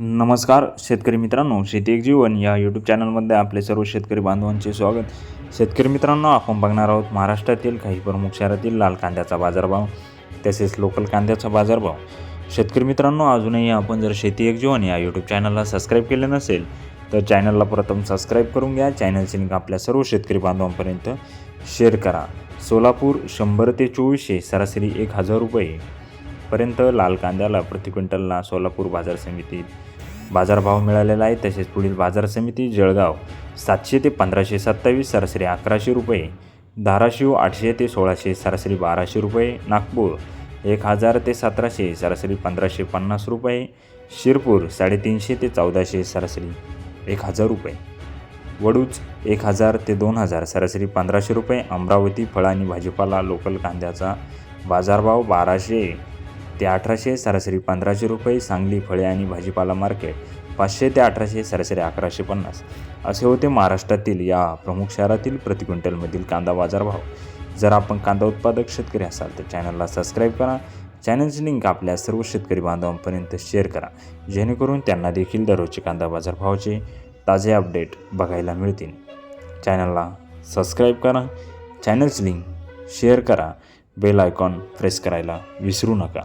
नमस्कार शेतकरी मित्रांनो शेती एक जीवन या यूट्यूब चॅनलमध्ये आपले सर्व शेतकरी बांधवांचे स्वागत. शेतकरी मित्रांनो आपण बघणार आहोत महाराष्ट्रातील काही प्रमुख शहरातील लाल कांद्याचा बाजारभाव. तसेच लोकल कांद्याचा बाजारभाव. शेतकरी मित्रांनो अजूनही आपण जर शेती एक जीवन या यूट्यूब चॅनलला सबस्क्राईब केले नसेल तर चॅनलला प्रथम सबस्क्राईब करून घ्या. चॅनलची लिंक आपल्या सर्व शेतकरी बांधवांपर्यंत शेअर करा. सोलापूर शंभर ते चोवीसशे सरासरी एक हजार रुपये. पर्यंत लाल कांद्याला प्रति क्विंटलला सोलापूर बाजार समितीत बाजारभाव मिळालेला आहे. तसेच पुढील बाजार समिती जळगाव सातशे ते पंधराशे सत्तावीस सरासरी अकराशे रुपये धाराशिव आठशे ते सोळाशे सरासरी बाराशे रुपये नागपूर एक हजार ते सतराशे सरासरी पंधराशे पन्नास रुपये शिरपूर साडेतीनशे ते चौदाशे सरासरी एक हजार रुपये. वडूच एक हजार ते दोन हजार सरासरी पंधराशे रुपये. अमरावती फळ आणि भाजीपाला लोकल कांद्याचा बाजारभाव बाराशे ते अठराशे सरासरी पंधराशे रुपये सांगली फळे आणि भाजीपाला मार्केट पाचशे ते अठराशे सरासरी अकराशे पन्नास. असे होते महाराष्ट्रातील या प्रमुख शहरातील प्रति क्विंटलमधील कांदा बाजारभाव. जर आपण कांदा उत्पादक शेतकरी असाल तर चॅनलला सबस्क्राईब करा. चॅनलची लिंक आपल्या सर्व शेतकरी बांधवांपर्यंत शेअर करा. जेणेकरून त्यांना देखील दररोजचे कांदा बाजारभावाचे ताजे अपडेट बघायला मिळतील. चॅनलला सबस्क्राईब करा. चॅनलची लिंक शेअर करा. बेल आयकॉन प्रेस करायला विसरू नका.